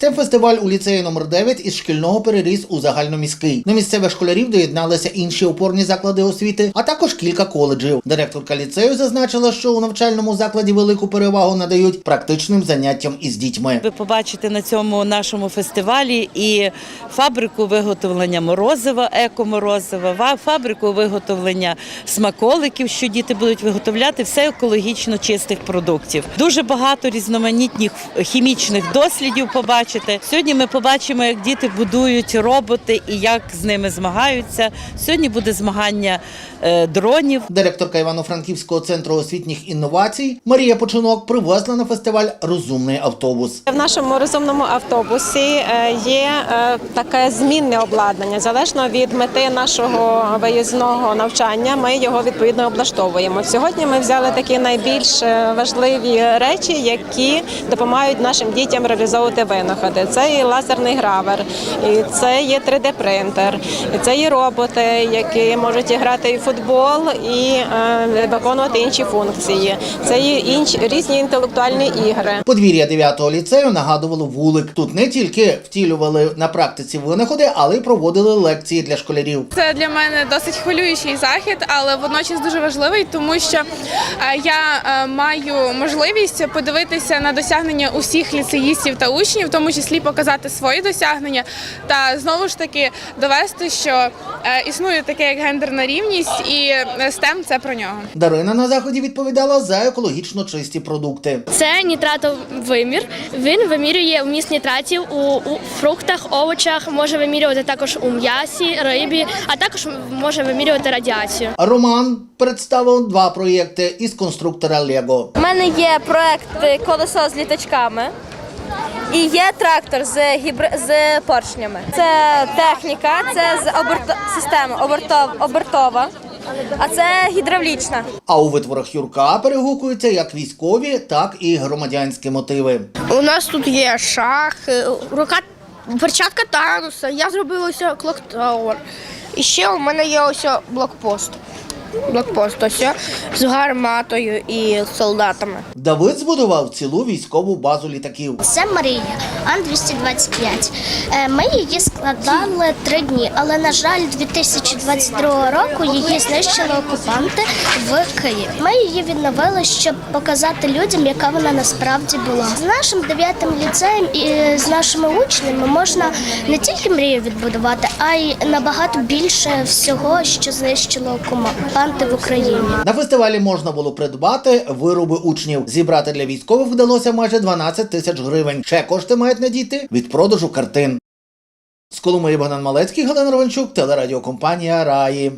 Цей фестиваль у ліцеї номер 9 із шкільного переріс у загальноміський. До місцевих школярів доєдналися інші опорні заклади освіти, а також кілька коледжів. Директорка ліцею зазначила, що у навчальному закладі велику перевагу надають практичним заняттям із дітьми. Ви побачите на цьому нашому фестивалі і фабрику виготовлення морозива, еко-морозива, фабрику виготовлення смаколиків, що діти будуть виготовляти все екологічно чистих продуктів. Дуже багато різноманітних хімічних дослідів побачите. Сьогодні ми побачимо, як діти будують роботи і як з ними змагаються. Сьогодні буде змагання е, дронів. Директорка Івано-Франківського центру освітніх інновацій Марія Починок привезла на фестиваль розумний автобус. В нашому розумному автобусі е, є е, таке змінне обладнання. Залежно від мети нашого виїзного навчання, ми його відповідно облаштовуємо. Сьогодні ми взяли такі найбільш важливі речі, які допомагають нашим дітям реалізовувати винаходи. Це і лазерний гравер, і це є 3D-принтер, і це є роботи, які можуть грати і футбол, і е, виконувати інші функції. Це є інші різні інтелектуальні ігри. Подвір'я 9-го ліцею нагадувало вулик. Тут не тільки втілювали на практиці винаходи, але й проводили лекції для школярів. Це для мене досить хвилюючий захід, але водночас дуже важливий, тому що е, я е, маю можливість подивитися на досягнення усіх ліцеїстів та учнів, в тому числі показати свої досягнення, та знову ж таки довести, що е, існує таке як гендерна рівність, і е, STEM – це про нього. Дарина на заході відповідала за екологічно чисті продукти. Це нітратовимір. Він вимірює вміст нітратів у, у фруктах, овочах, може вимірювати також у м'ясі, рибі, а також може вимірювати радіацію. Роман представив два проєкти із конструктора Лего. У мене є проект колесо з літачками. І є трактор з гібр... з поршнями. Це техніка, це з оберто... система обертов... обертова, а це гідравлічна. А у витворах Юрка перегукуються як військові, так і громадянські мотиви. У нас тут є шах, е, рука, перчатка Тануса, я зробила ось клоктауер. І ще у мене є ось блокпост. Блокпост ось з гарматою і солдатами. Давид збудував цілу військову базу літаків. Це Марія Ан-225. Е, Ми її складали три дні, але на жаль, 2022 року її знищили окупанти в Києві. Ми її відновили, щоб показати людям, яка вона насправді була. З нашим дев'ятим ліцеєм і з нашими учнями можна не тільки мрію відбудувати, а й набагато більше всього, що знищило окупанти в Україні. На фестивалі можна було придбати вироби учнів. Зібрати для військових вдалося майже 12 тисяч гривень. Ще кошти мають надійти від продажу картин. З Коломиї Богдан Малецький, Галина Ровенчук, телерадіокомпанія Раї.